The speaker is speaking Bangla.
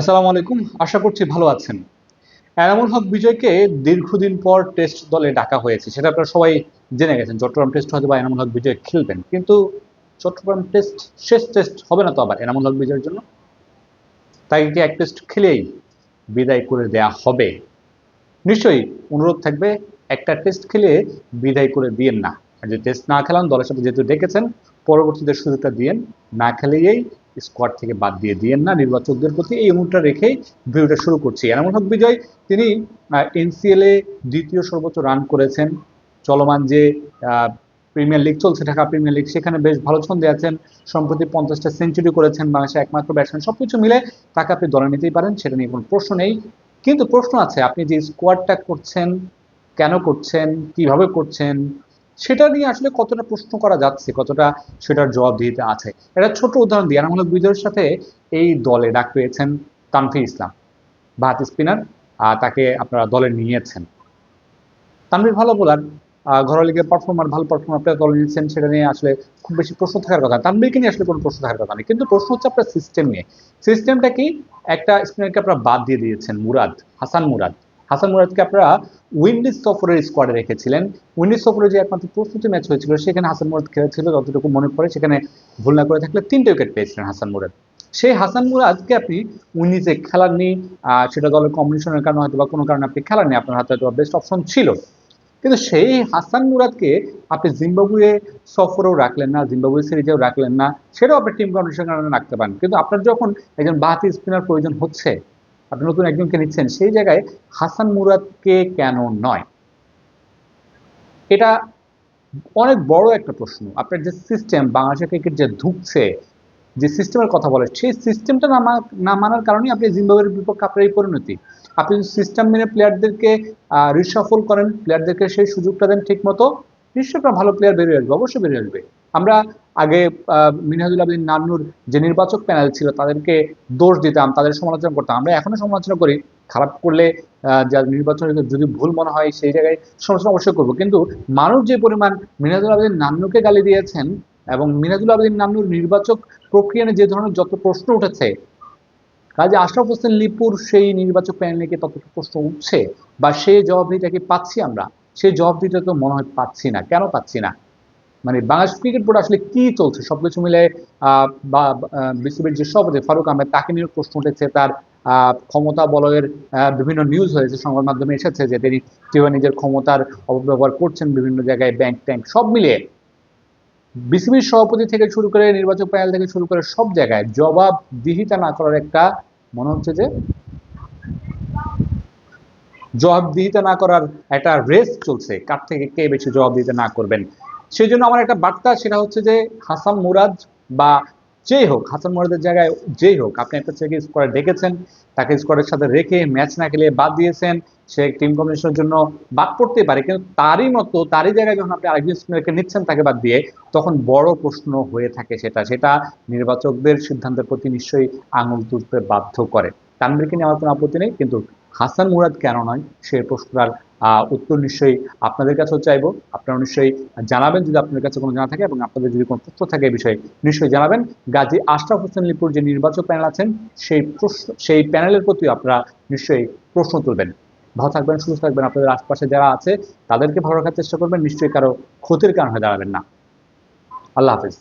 আসসালামু আলাইকুম, আশা করছি ভালো আছেন। এনামুল হক বিজয়কে দীর্ঘদিন পর টেস্ট দলে ডাকা হয়েছে, সেটা আপনারা সবাই জেনে গেছেন। চট্টগ্রাম টেস্ট হয়তো বা এনামুল হক বিজয় খেলবেন, কিন্তু চট্টগ্রাম টেস্ট, শেষ টেস্ট হবে না তো আবার এনামুল হক বিজয়ের জন্য? তাই কি এক টেস্ট খেলেই বিদায় করে দেয়া হবে? নিশ্চয়ই অনুরোধ থাকবে, একটা টেস্ট খেলে বিদায় করে দিয়েন না। আর যে টেস্ট না খেলান, দলের সাথে যেহেতু ডেকেছেন, পরবর্তীতে সুযোগটা দিয়েন, না খেলেই স্কোয়াড থেকে বাদ দিয়ে দিয়েন না নির্বাচকদের প্রতি। এই অনুরোধটা রেখেই ভিডিওটা শুরু করছি। এনামুল হক বিজয়, তিনি এনসিএল এ দ্বিতীয় সর্বোচ্চ রান করেছেন। চলমান যে প্রিমিয়ার লিগ চলছে, ঢাকা প্রিমিয়ার লিগ সেখানে বেশ ভালো ছন্দে আছেন। সম্প্রতি পঞ্চাশটা সেঞ্চুরি করেছেন বাংলাদেশের একমাত্র ব্যাটসম্যান সবকিছু মিলে তাকে আপনি দলে নিতেই পারেন, সেটা নিয়ে কোনো প্রশ্ন নেই। কিন্তু প্রশ্ন আছে, আপনি যে স্কোয়াডটা করছেন, কেন করছেন, কীভাবে করছেন সেটা নিয়ে আসলে কতটা প্রশ্ন করা যাচ্ছে, কতটা সেটার জবাব দিতে আছে? এটা ছোট উদাহরণ দিয়ে এনামূলক বিজয়ের সাথে এই দলে ডাক পেয়েছেন তানফি ইসলাম বাহাত স্পিনার তাকে আপনারা দলে নিয়েছেন। তানভীর ভালো বোলার ঘরোয়া লিগের পারফর্মার ভালো পারফর্মার আপনারা দলে নিয়েছেন, সেটা নিয়ে আসলে খুব বেশি প্রশ্ন থাকার কথা। তানভীরকে নিয়ে আসলে কোনো প্রশ্ন থাকার কথা নেই, কিন্তু প্রশ্ন হচ্ছে আপনার সিস্টেম নিয়ে। সিস্টেমটা কি? একটা স্পিনারকে আপনারা বাদ দিয়ে দিয়েছেন, মুরাদ, হাসান মুরাদ। হাসান মুরাদকে আপনারা উইন্ডিজ সফরের স্কোয়াডে রেখেছিলেন। উইন্ডিজ সফরে যে একমাত্র প্রস্তুতি ম্যাচ হয়েছিল, সেখানে হাসান মুরাদ খেলেছিল, যতটুকু মনে পড়ে, সেখানে ভুল না করে থাকলে তিনটে উইকেট পেয়েছিলেন হাসান মুরাদ। সেই হাসান মুরাদকে আপনি উইন্ডিজে খেলাননি সেটা দলের কম্বিনেশনের কারণে হয়তো বা কোনো কারণে আপনি খেলাননি, আপনার হাতে হয়তো বেস্ট অপশন ছিল। কিন্তু সেই হাসান মুরাদকে আপনি জিম্বাবুয়ে সফরেও রাখলেন না, জিম্বাবুয়ে সিরিজেও রাখলেন না, সেটাও আপনি টিম কন্ডিশনের কারণে রাখতে পারেন। কিন্তু আপনার যখন একজন বাহাতি স্পিনার প্রয়োজন হচ্ছে আপনি নতুন একজনকে নিচ্ছেন, সেই জায়গায় হাসান মুরাদকে কেন নয়? এটা অনেক বড় একটা প্রশ্ন। আপনার যে সিস্টেম বাংলাদেশের ক্রিকেট যে ধুকছে, যে সিস্টেমের কথা বলে, সেই সিস্টেমটা না মানার কারণেই আপনি জিম্বাবুয়ের বিপক্ষে আপনার এই পরিণতি। আপনি যদি সিস্টেম মেনে প্লেয়ারদেরকে রিসাফল করেন প্লেয়ারদেরকে সেই সুযোগটা দেন ঠিক মতো নিশ্চয়ই আপনার ভালো প্লেয়ার বেরিয়ে আসবে, অবশ্যই বেরিয়ে আসবে। আমরা আগে মিনহাজুল আবেদিন নান্নুর যে নির্বাচক প্যানেল ছিল তাদেরকে দোষ দিতাম, তাদের সমালোচনা করতাম। আমরা এখনও সমালোচনা করি, খারাপ করলে যা নির্বাচনে যদি ভুল মনে হয় সেই জায়গায় সমালোচনা অবশ্যই করব। কিন্তু মানুষ যে পরিমাণ মিনহাজুল আবেদিন নান্নুকে গালি দিয়েছেন এবং মিনাজুল আবেদিন নান্নুর নির্বাচক প্রক্রিয়া নিয়ে যে ধরনের যত প্রশ্ন উঠেছে, কাজে আশরাফ হোসেন লিপুর সেই নির্বাচক প্যানেল নিয়ে কি প্রশ্ন উঠছে? বা সেই জবাবদিহিটা কি পাচ্ছি আমরা? সেই জবাবদিহিটা তো মনে হয় পাচ্ছি না। কেন পাচ্ছি না? মানে বাংলাদেশ ক্রিকেট বোর্ড আসলে কি চলছে? সবকিছু মিলে বা বিসিবির যে সভাপতি ফারুক আহমেদ, তাকে নিয়ে প্রশ্ন উঠেছে, তার ক্ষমতা বলয়ের বিভিন্ন নিউজ হয়েছে, সংবাদ মাধ্যমে এসেছে যে তিনি কীভাবে নিজের ক্ষমতার অপব্যবহার করছেন, বিভিন্ন জায়গায় ব্যাংক ট্যাঙ্ক, সব মিলিয়ে বিসিবির সভাপতি থেকে শুরু করে নির্বাচক প্যানেল থেকে শুরু করে সব জায়গায় জবাবদিহিতা না করার একটা মনে হচ্ছে যে জবাবদিহিতা না করার একটা রেস চলছে। কার থেকে কে বেশি জবাবদিহিতা না করবেন? সেই জন্য আমার একটা বার্তা, সেটা হচ্ছে যে হাসান মুরাদ বা যেই হোক, হাসান মুরাদের জায়গায় যেই হোক, আপনি একটা ছেলেকে স্কোয়াডে ডেকেছেন, তাকে স্কোয়াডের সাথে রেখে ম্যাচ না খেলে বাদ দিয়েছেন, সে টিম কম্বিনেশনের জন্য বাদ পড়তে পারে, কিন্তু তারই মতো, তারই জায়গায় যখন আপনি আরেকজন স্পিনারকে নিচ্ছেন তাকে বাদ দিয়ে, তখন বড় প্রশ্ন হয়ে থাকে সেটা সেটা নির্বাচকদের সিদ্ধান্তের প্রতি নিশ্চয়ই আঙুল তুলতে বাধ্য করে। তানভীরকে নিয়ে আমার কোনো আপত্তি নেই, কিন্তু হাসান মুরাদ কেন নয়? সে প্রশ্নটার উত্তর নিশ্চয়ই আপনাদের কাছেও চাইব। আপনারা নিশ্চয়ই জানাবেন যদি আপনাদের কাছে কোনো জানা থাকে এবং আপনাদের যদি কোনো তথ্য থাকে বিষয়ে নিশ্চয়ই জানাবেন। গাজী আশরাফ হোসেন লিপুর যে নির্বাচক প্যানেল আছেন, সেই প্রশ্ন, সেই প্যানেলের প্রতিও আপনারা নিশ্চয়ই প্রশ্ন তুলবেন। ভালো থাকবেন, সুস্থ থাকবেন। আপনাদের আশপাশে যারা আছে, তাদেরকে ভালো রাখার চেষ্টা করবেন। নিশ্চয়ই কারও ক্ষতির কারণ হয়ে দাঁড়াবেন না। আল্লাহ হাফিজ।